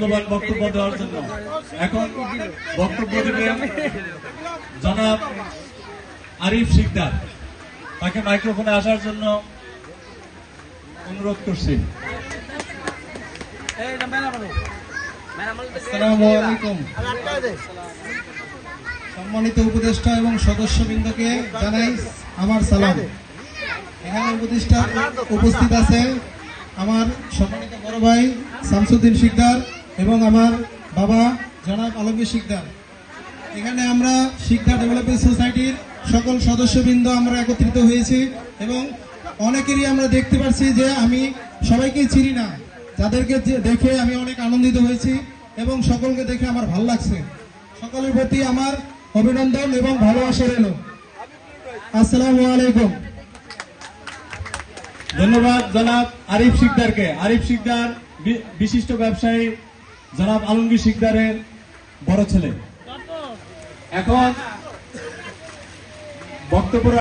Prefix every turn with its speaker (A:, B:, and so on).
A: মূল্যবান বক্তব্য দেওয়ার জন্য। এখন বক্তব্য দেবেন জনাব আরিফ শিকদার। তাকে মাইক্রোফোনে আসার জন্য অনুরোধ করছি।
B: সম্মানিত উপদেষ্টা এবং সদস্যবৃন্দকে জানাই আমার সালাম। এখানে উপদেষ্টা উপস্থিত আছে আমার সম্মানিত বড় ভাই শামসুদ্দিন শিকদার। এবং আমার বাবা জনাব আলমগীর শিকদার। এখানে আমরা শিক্ষা ডেভেলপমেন্ট সোসাইটির সকল সদস্যবৃন্দ আমরা একত্রিত হয়েছি এবং অনেকেরই আমরা দেখতে পাচ্ছি যে আমি সবাইকে চিনি না। যাদেরকে দেখে আমি অনেক আনন্দিত হয়েছি এবং সকলকে দেখে আমার ভালো লাগছে। সকলের প্রতি আমার অভিনন্দন এবং ভালোবাসা রইল। আসসালামু আলাইকুম।
A: ধন্যবাদ জনাব আরিফ শিকদারকে। আরিফ শিকদার বিশিষ্ট ব্যবসায়ী জনাব আলমগীর শিকদারের বড় ছেলে। এখন বক্তব্য